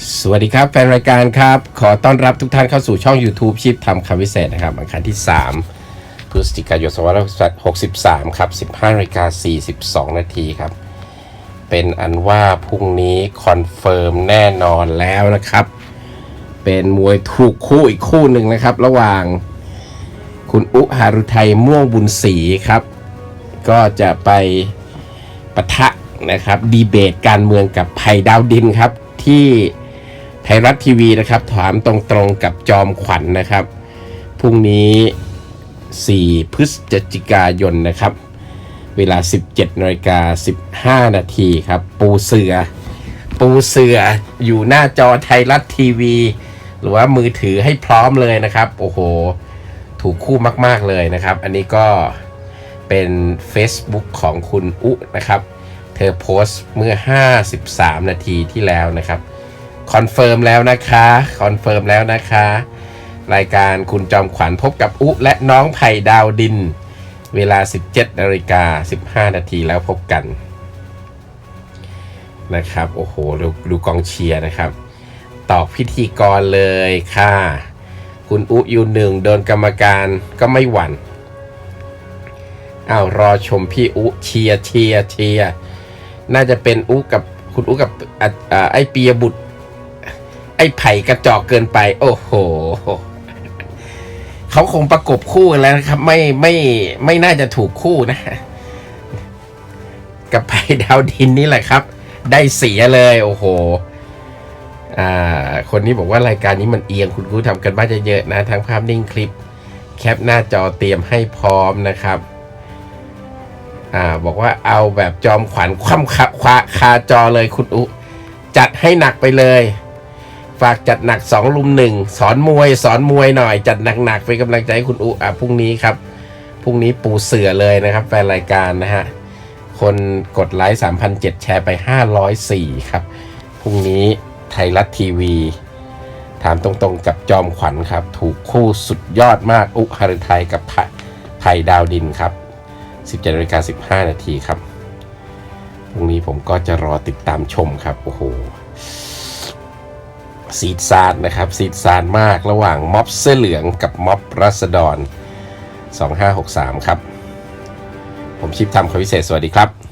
สวัสดีครับ แฟนรายการครับ ขอต้อนรับทุกท่านเข้าสู่ช่อง YouTube ชิปทำคำวิเศษนะครับอังคารที่ 3 พฤศจิกายน2563 ครับ 15นาฬิกา42 นาทีครับ เป็นอันว่าพรุ่งนี้คอนเฟิร์มแน่นอนแล้วนะครับ เป็นมวยถูกคู่อีกคู่หนึ่งนะครับ ระหว่างคุณอุหารุไทยม่วงบุญศรีครับ ก็จะไปปะทะนะครับดีเบตการเมืองกับไผ่ดาวดินครับที่ ไทยรัฐทีวีนะครับ ถามตรงๆกับจอมขวัญนนะครับ พรุ่งนี้ 4 พฤศจิกายนนะครับ เวลา 17นาฬิกา15 นาทีครับ ปูเสือ ปูเสืออยู่หน้าจอไทยรัฐทีวี หรือว่ามือถือให้พร้อมเลยนะครับ โอ้โห ถูกคู่มาก ๆ เลยนะครับ อันนี้ก็เป็น Facebook ของคุณอุนะครับ เธอโพสต์เมื่อ 53 นาทีที่แล้วนะครับ คอนเฟิร์มแล้วนะคะคอนเฟิร์มแล้วนะคะ รายการคุณจอมขวัญพบกับอุและน้องไผ่ดาวดิน เวลา 17นาฬิกา15 นาทีแล้วพบกัน นะครับ โอ้โหดูดูกองเชียร์นะครับ ตอกพิธีกรเลยค่ะ คุณอุยูหนึ่งโดนกรรมการก็ไม่หวั่นอ้าวรอชมพี่อุเชียร์เชียร์เชียร์น่าจะเป็นอุกับคุณอุกับอะอ่าไอ้ปียบุตร อ้ไผ่กระจอกเกินไป โอ้โหเขาคงประกบคู่กันแล้วนะครับ ไม่ไม่ไม่น่าจะถูกคู่นะ กับไผ่ดาวดินนี่แหละครับ ได้เสียเลย โอ้โหอ่าคนนี้บอกว่ารายการนี้มันเอียงคุณครูทำกันบ้านเยอะๆนะ ทั้งภาพนิ่งคลิป แคปหน้าจอเตรียมให้พร้อมนะครับอ่าบอกว่าเอาแบบจอมขวัญคว่ำคาคาคาจอเลยคุณอุ จัดให้หนักไปเลย ฝากจัดหนักสองลุมหนึ่งสอนมวยสอนมวยหน่อย จัดหนักๆเป็นกำลังใจให้คุณอุอะพรุ่งนี้ครับพรุ่งนี้ปูเสือเลยนะครับแฟนรายการนะฮะคนกดไลค์3,007แชร์ไป 504 ครับ พรุ่งนี้ไทยรัฐทีวี ถามตรงๆกับจอมขวัญครับ ถูกคู่สุดยอดมากอุหฤทัยกับไผ่ดาวดินครับ 17นาฬิกา15 นาทีครับ พรุ่งนี้ผมก็จะรอติดตามชมครับ โอ้โห สีดซานนะครับสีดซานมากระหว่างม็อบเสื้อเหลืองกับม็อบรัศดร 2563 ครับ ผมชิปทำคำวิเศษสวัสดีครับ